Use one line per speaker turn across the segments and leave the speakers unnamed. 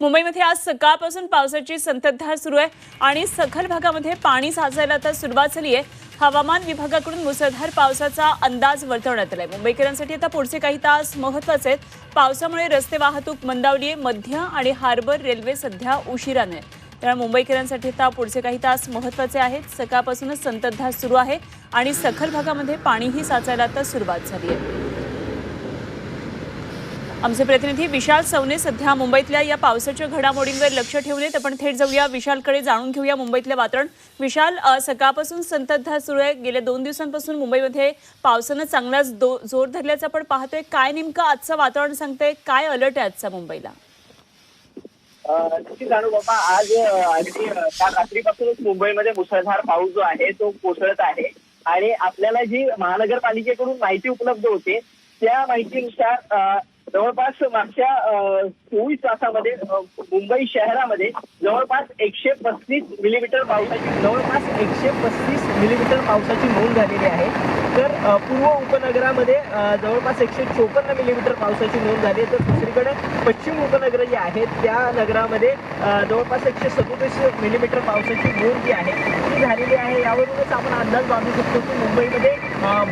मुंबईमध्ये आज सकाळपासून पावसाची संततधार सुरू आहे आणि सखल भागामध्ये पाणी साचायला आता सुरुवात झाली आहे. हवामान विभागाकडून मुसळधार पावसाचा अंदाज वर्तवण्यात आलाय. मुंबईकरांसाठी आता पुढचे काही तास महत्त्वाचे आहेत. पावसामुळे रस्ते वाहतूक मंदावली आहे. मध्य आणि हार्बर रेल्वे सध्या उशिराने त्यामुळे मुंबईकरांसाठी आता पुढचे काही तास महत्त्वाचे आहेत. सकाळपासूनच संततधार सुरू आहे आणि सखल भागामध्ये पाणीही साचायला आता सुरुवात झाली आहे. आमचे प्रतिनिधी विशाल सवने सध्या मुंबईतल्या या पावसाच्या घडामोडींवर लक्ष ठेवून आपण थेट जाऊया. विशालकडे जाणून घेऊया मुंबईतलं वातावरण. विशाल सकाळपासून संततधार सुरू आहे. गेल्या दोन दिवसांपासून मुंबईमध्ये पावसानं चांगलाच जोर धरल्याचं आपण पाहतोय. काय नेमकं आजचं वातावरण सांगतंय? काय अलर्ट आहे आजचा मुंबईला?
नक्की जाणू बाबा आज अगदी काल रात्रीपासूनच मुंबईमध्ये मुसळधार पाऊस जो आहे तो कोसळत आहे. आणि आपल्याला जी महानगरपालिकेकडून माहिती उपलब्ध होते त्या माहितीनुसार जवळपास मागच्या चोवीस तासामध्ये मुंबई शहरामध्ये जवळपास एकशे पस्तीस मिलीमीटर पावसाची जवळपास एकशे पस्तीस मिलीमीटर पावसाची नोंद झालेली आहे. तर पूर्व उपनगरामध्ये जवळपास एकशे चोपन्न मिलीमीटर पावसाची नोंद झाली आहे. तर दुसरीकडे पश्चिम उपनगर जे आहेत त्या नगरामध्ये जवळपास एकशे सदोतीस मिलीमीटर पावसाची नोंद जी आहे ती झालेली आहे. यावरूनच आपण अंदाज बांधू शकतो की मुंबईमध्ये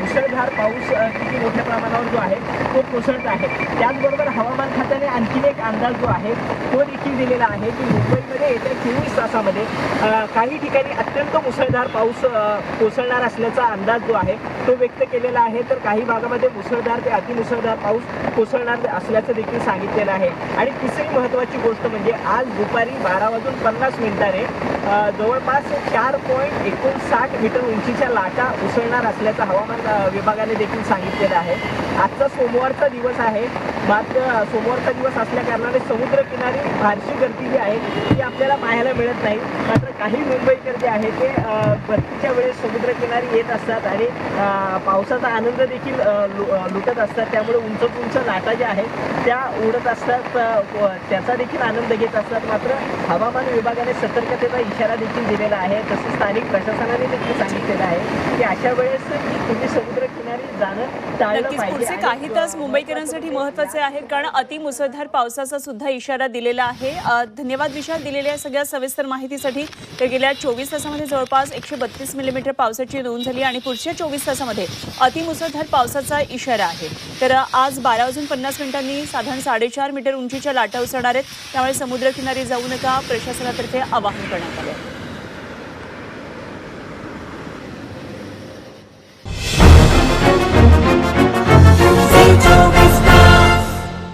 मुसळधार पाऊस किती मोठ्या प्रमाणावर जो आहे तो कोसळत आहे. त्याचबरोबर हवामान खात्याने आणखीन एक अंदाज जो आहे तो देखील दिलेला आहे की मुंबईमध्ये येत्या चोवीस तासामध्ये काही ठिकाणी अत्यंत मुसळधार पाऊस कोसळणार असल्याचा अंदाज जो आहे तो व्यक्त केलेला आहे तर काही भागामध्ये मुसळधार ते अतिमुसळधार पाऊस कोसळणार असल्याचं देखील सांगितलेलं आहे. आणि तिसरी महत्वाची गोष्ट म्हणजे आज दुपारी बारा वाजून पन्नास मिनिटाने जवळपास चार पॉईंट एकोणसाठ मीटर उंचीच्या लाटा उसळणार असल्याचं हवामान विभागाने देखील सांगितलेलं आहे. आजचा सोमवारचा दिवस आहे. मात्र सोमवारचा दिवस असल्या कारणाने समुद्रकिनारी फारशी गर्दी जी आहे ती आपल्याला पाहायला मिळत नाही. मात्र काही मुंबईकर जे आहे ते भरतीच्या वेळेस समुद्रकिनारी येत असतात आणि पावसाचा आनंद देखील लुटत असतात. त्यामुळे उंच उंच लाटा ज्या आहेत त्या उडत असतात. त्याचा देखील आनंद घेत असतात. मात्र हवामान विभागाने सतर्कतेचा इशारा देखील दिलेला आहे. तसंच स्थानिक प्रशासनाने देखील सांगितलेलं आहे की अशा वेळेस तुम्ही समुद्रकिनारी जाणं टाळलं पाहिजे
काही तास मुंबईकरांसाठी महत्त्वाचे आहेत कारण अतिमुसळधार पावसाचा सुद्धा इशारा दिलेला आहे. धन्यवाद विशाल दिलेल्या सगळ्या सविस्तर माहितीसाठी. तर गेल्या चोवीस तासामध्ये जवळपास एकशे बत्तीस मिलीमीटर पावसाची नोंद झाली आणि पुढच्या चोवीस तासामध्ये अतिमुसळधार पावसाचा इशारा आहे. तर आज बारा वाजून पन्नास मिनिटांनी साधारण साडेचार मीटर उंचीच्या लाटा उसळणार आहेत. त्यामुळे समुद्रकिनारी जाऊ नका. प्रशासनातर्फे आवाहन करण्यात आलं आहे